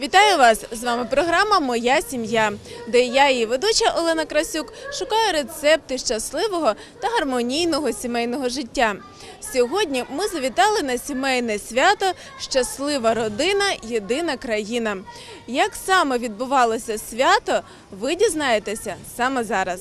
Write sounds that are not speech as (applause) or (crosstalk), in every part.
Вітаю вас! З вами програма Моя сім'я, де я, її ведуча Олена Красюк, шукаю рецепти щасливого та гармонійного сімейного життя. Сьогодні ми завітали на сімейне свято Щаслива родина, єдина країна. Як саме відбувалося свято, ви дізнаєтеся саме зараз.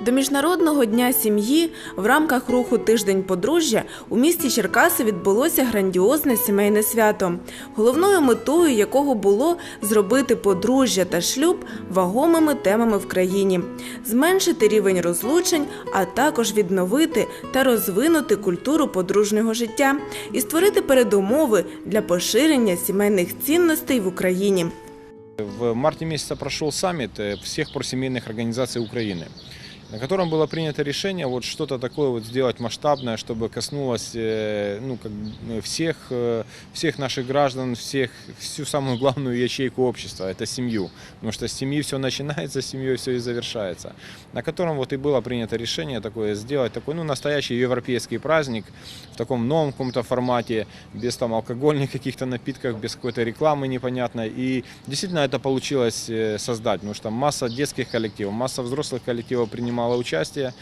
До міжнародного дня сім'ї в рамках руху Тиждень подружжя у місті Черкаси відбулося грандіозне сімейне свято, головною метою якого було зробити подружжя та шлюб вагомими темами в країні, зменшити рівень розлучень, а також відновити та розвинути культуру подружнього життя і створити передумови для поширення сімейних цінностей в Україні. В марте месяце прошел саммит э, всех просемейных организаций Украины, На котором было принято решение вот что-то такое вот сделать масштабное, чтобы коснулось э, ну, как, бы, всех, э, всех наших граждан, всех, всю самую главную ячейку общества, это семью. Потому что с семьи все начинается, с семьей все и завершается. На котором вот и было принято решение такое сделать, такой ну, настоящий европейский праздник в таком новом каком-то формате, без там алкогольных каких-то напитков, без какой-то рекламы непонятной. И действительно это получилось э, создать, потому что масса детских коллективов, масса взрослых коллективов принимала участие.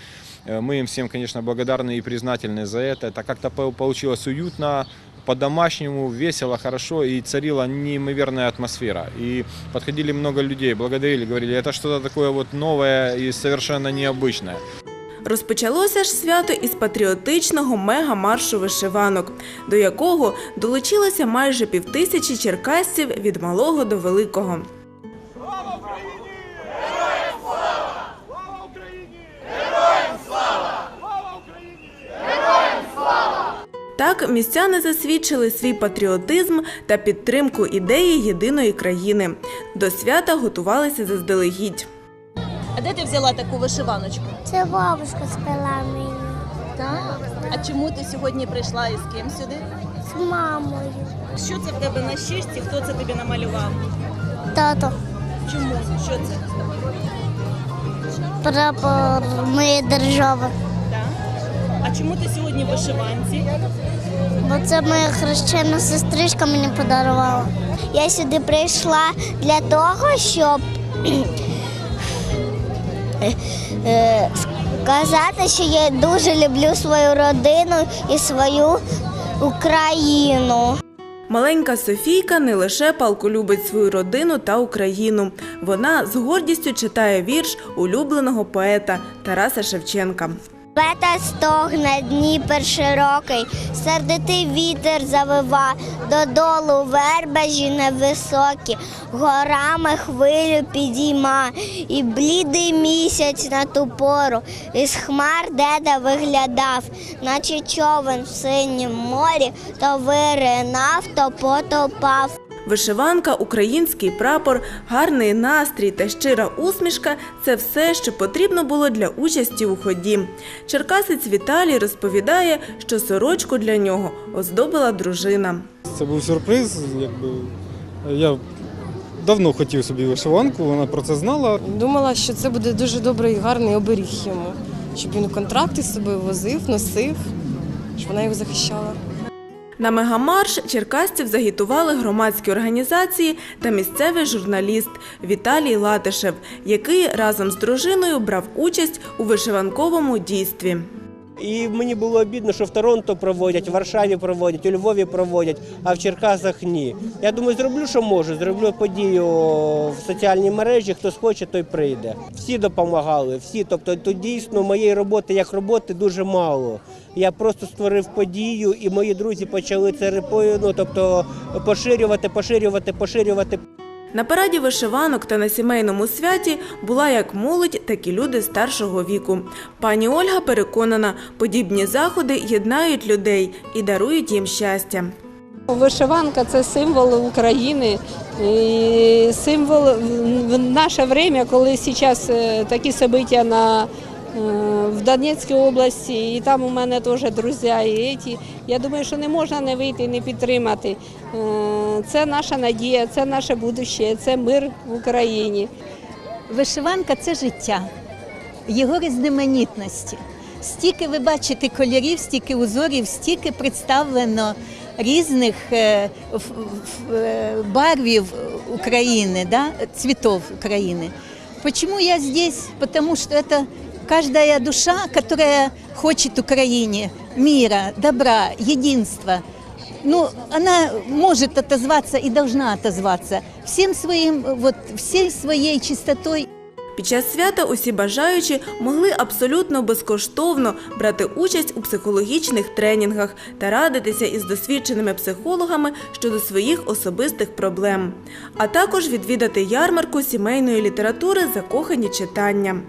Э, Мы им всем, конечно, благодарны и признательны за это. Это как-то по- получилось уютно, по-домашнему, весело, хорошо и царила неимоверная атмосфера. И подходили много людей, благодарили, говорили, это что-то такое вот новое и совершенно необычное. Розпочалося ж свято із патріотичного мега-маршу вишиванок, до якого долучилося майже півтисячі черкасців від малого до великого. Так містяни засвідчили свій патріотизм та підтримку ідеї єдиної країни. До свята готувалися заздалегідь. А де ти взяла таку вишиваночку? Це бабушка спила мені Так. А чому ти сьогодні прийшла і з ким сюди? з мамою. Що це в тебе на щічці? Хто це тобі намалював? Тато Чому? Що це? прапор моєї держави. А чому ти сьогодні в вишиванці? Бо це моя хрещена сестричка мені подарувала. Я сюди прийшла для того, щоб е, сказати, що я дуже люблю свою родину і свою Україну. Маленька Софійка не лише палко любить свою родину та Україну. Вона з гордістю читає вірш улюбленого поета Тараса Шевченка. Пета стогне Дніпер широкий, сердитий вітер завива, додолу вербежі невисокі, горами хвилю підійма, і блідий місяць на ту пору, із хмар деда виглядав, наче човен в синім морі, то виринав, то потопав. Вишиванка, український прапор, гарний настрій та щира усмішка це все, що потрібно було для участі у ході. Черкасець Віталій розповідає, що сорочку для нього оздобила дружина. Це був сюрприз. Якби я давно хотів собі вишиванку, вона про це знала. Думала, що це буде дуже добрий і гарний оберіг йому, щоб він контракти з собою возив, носив, щоб вона його захищала. На мегамарш черкасців загітували громадські організації та місцевий журналіст Віталій Латишев, який разом з дружиною брав участь у вишиванковому дійстві. І мені було обідно, що в Торонто проводять, в Варшаві проводять, у Львові проводять, а в Черкасах ні. Я думаю, зроблю, що можу. Зроблю подію в соціальній мережі. Хто схоче, той прийде. Всі допомагали, всі. Тобто тут дійсно моєї роботи як роботи дуже мало. Я просто створив подію, і мої друзі почали це репою, ну, тобто поширювати, поширювати, поширювати. На параді вишиванок та на сімейному святі була як молодь, так і люди старшого віку. Пані Ольга переконана, подібні заходи єднають людей і дарують їм щастя. Вишиванка це символ України, і символ в наше время, коли зараз е, такі события на в Донецькій області, і там у мене теж друзі і ті. Я думаю, що не можна не вийти не підтримати. Е, Це наша надія, це наше будуще, це мир в Україні. Вишиванка це життя, його різноманітності. стільки ви бачите кольорів, стільки узорів, стільки представлено різних е, е, барвів України, да, цветов України. Почему я здесь? Потому что это каждая душа, которая хочет Украине мира, добра, единства. Ну, она может отозваться и должна отозваться всем своим, вот, всей своей чистотой Під час свята усі бажаючі могли абсолютно безкоштовно брати участь у психологічних тренінгах та радитися із досвідченими психологами щодо своїх особистих проблем, а також відвідати ярмарку сімейної літератури Закохані читання.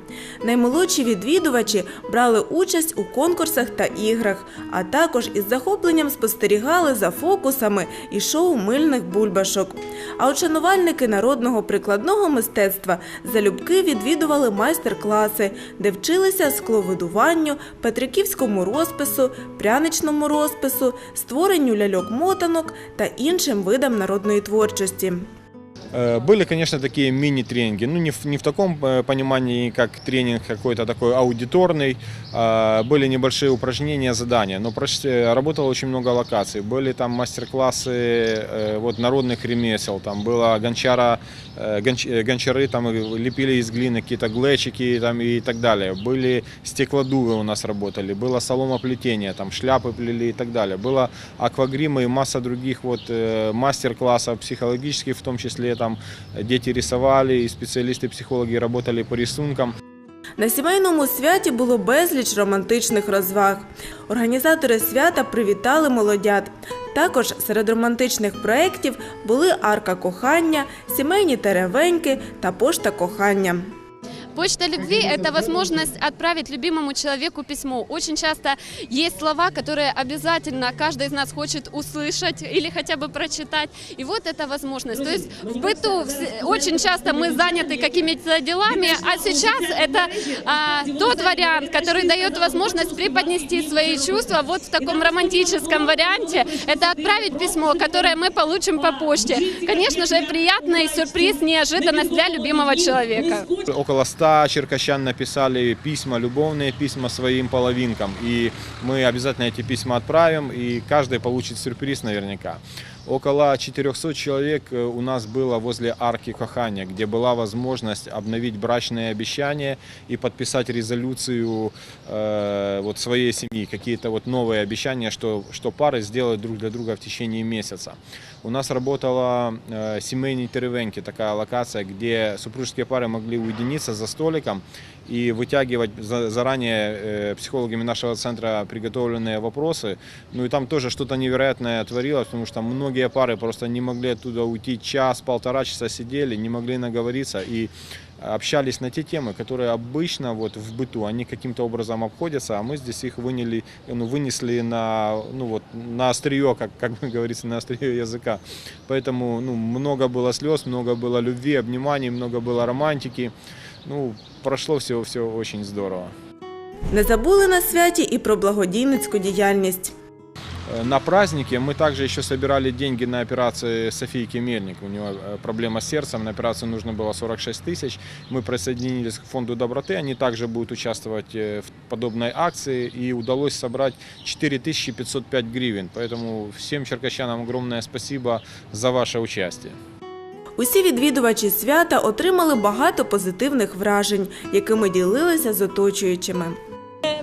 Наймолодші відвідувачі брали участь у конкурсах та іграх, а також із захопленням спостерігали за фокусами і шоу мильних бульбашок. А от народного прикладного мистецтва залюбки відвідували майстер-класи, де вчилися скловидуванню, петриківському розпису, пряничному розпису, створенню ляльок-мотанок та іншим видам народної творчості. Э, Были, конечно, такие мини-тренинги, ну не не в таком э, понимании, как тренинг какой-то такой аудиторный, а были небольшие упражнения, задания, но э, работало очень много локаций, были там мастер-классы вот, народных ремесел, там было гончара, гонч- гончары там лепили из глины какие-то глечики там, и так далее, были стеклодувы у нас работали, было соломоплетение, там шляпы плели и так далее, было аквагримы и масса других вот мастер-классов психологических, в том числе там дети рисовали, и специалисты-психологи работали по рисункам. На сімейному святі було безліч романтичних розваг. Організатори свята привітали молодят. Також серед романтичних проєктів були арка кохання, сімейні теревеньки та пошта кохання. Почта любви – это возможность отправить любимому человеку письмо. Очень часто есть слова, которые обязательно каждый из нас хочет услышать или хотя бы прочитать. И вот эта возможность. То есть в быту очень часто мы заняты какими-то делами, а сейчас это а, тот вариант, который дает возможность преподнести свои чувства вот в таком романтическом варианте. Это отправить письмо, которое мы получим по почте. Конечно же, приятный сюрприз, неожиданность для любимого человека. Около 100 черкащан написали письма, любовные письма своим половинкам. И мы обязательно эти письма отправим, и каждый получит сюрприз наверняка. Около 400 человек э, у нас было возле арки Кохания, где была возможность обновить брачные обещания и подписать резолюцию э, вот своей семьи, какие-то вот новые обещания, что, что пары сделают друг для друга в течение месяца. У нас работала э, семейные теревенки, такая локация, где супружеские пары могли уединиться за столиком и вытягивать за- заранее э, психологами нашего центра приготовленные вопросы. Ну и там тоже что-то невероятное творилось, потому что многие пары просто не могли оттуда уйти час, полтора часа сидели, не могли наговориться и общались на те темы, которые обычно вот в быту, они каким-то образом обходятся, а мы здесь их выняли, ну, вынесли на, ну, вот, на острие, как, как (laughs) говорится, на острие языка. Поэтому ну, много было слез, много было любви, обниманий, много было романтики. Ну, прошло все, все очень здорово. Не забули на святі і про благодійницьку діяльність. Э, На празднике мы также еще собирали деньги на операцию Софийки Мельник. У нее э, проблема с сердцем, на операцию нужно было 46 тысяч. Мы присоединились к фонду доброты, они также будут участвовать э, в подобной акции. И удалось собрать 4505 гривен. Поэтому всем черкащанам огромное спасибо за ваше участие. Усі відвідувачі свята отримали багато позитивних вражень, якими ділилися з оточуючими.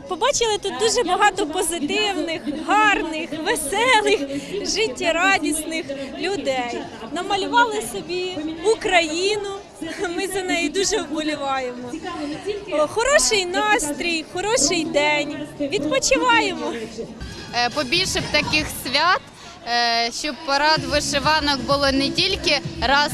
Побачили тут дуже багато позитивних, гарних, веселих, життєрадісних людей. Намалювали собі Україну. Ми за неї дуже вболіваємо. Хороший настрій, хороший день. Відпочиваємо. Е, побільше б таких свят, е, щоб парад вишиванок було не тільки раз,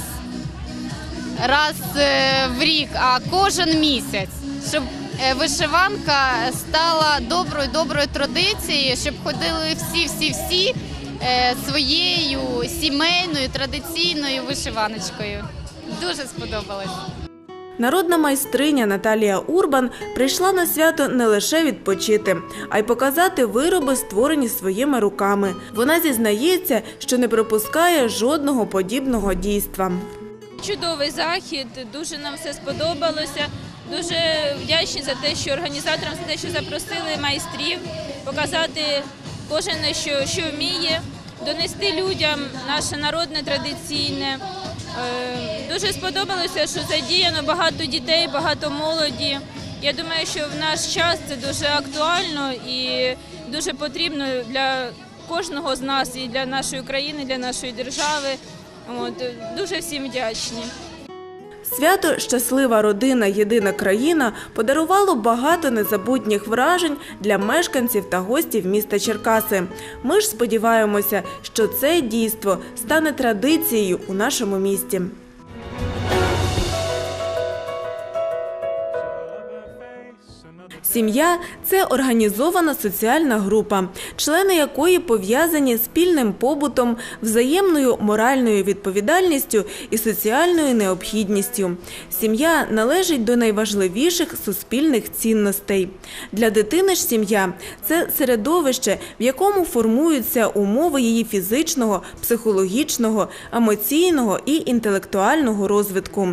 раз е, в рік, а кожен місяць. Щоб е, вишиванка стала доброю доброю традицією, щоб ходили всі, всі, всі е, своєю сімейною традиційною вишиваночкою. Дуже сподобалось. Народна майстриня Наталія Урбан прийшла на свято не лише відпочити, а й показати вироби, створені своїми руками. Вона зізнається, що не пропускає жодного подібного дійства. Чудовий захід, дуже нам все сподобалося. Дуже вдячні за те, що організаторам за те, що запросили майстрів, показати кожен що, що вміє, донести людям наше народне традиційне. Е, Дуже сподобалося, що задіяно багато дітей, багато молоді. Я думаю, що в наш час це дуже актуально і дуже потрібно для кожного з нас і для нашої країни, і для нашої держави. От, дуже всім вдячні. Свято Щаслива родина, єдина країна подарувало багато незабутніх вражень для мешканців та гостів міста Черкаси. Ми ж сподіваємося, що це дійство стане традицією у нашому місті. Сім'я це організована соціальна група, члени якої пов'язані спільним побутом, взаємною моральною відповідальністю і соціальною необхідністю. Сім'я належить до найважливіших суспільних цінностей. Для дитини ж сім'я це середовище, в якому формуються умови її фізичного, психологічного, емоційного і інтелектуального розвитку.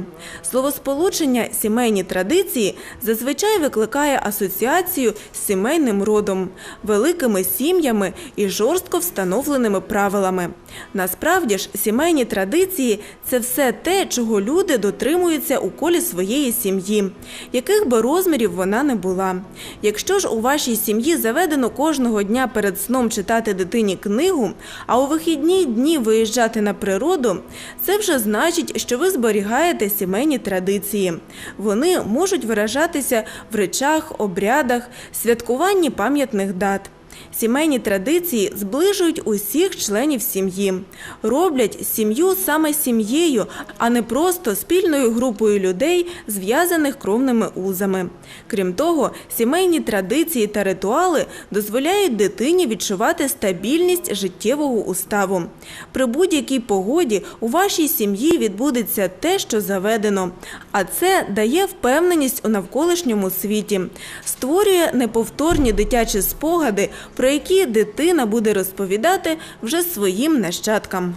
Словосполучення сімейні традиції зазвичай викликає асоціацію з сімейним родом, великими сім'ями і жорстко встановленими правилами. Насправді ж, сімейні традиції це все те, чого люди дотримуються у колі своєї сім'ї, яких би розмірів вона не була. Якщо ж у вашій сім'ї заведено кожного дня перед сном читати дитині книгу, а у вихідні дні виїжджати на природу, це вже значить, що ви зберігаєте сімейні традиції. Вони можуть виражатися в речах, обрядах, святкуванні пам'ятних дат. Сімейні традиції зближують усіх членів сім'ї, роблять сім'ю саме сім'єю, а не просто спільною групою людей, зв'язаних кровними узами. Крім того, сімейні традиції та ритуали дозволяють дитині відчувати стабільність життєвого уставу. При будь-якій погоді у вашій сім'ї відбудеться те, що заведено, а це дає впевненість у навколишньому світі, створює неповторні дитячі спогади, про які дитина буде розповідати вже своїм нащадкам.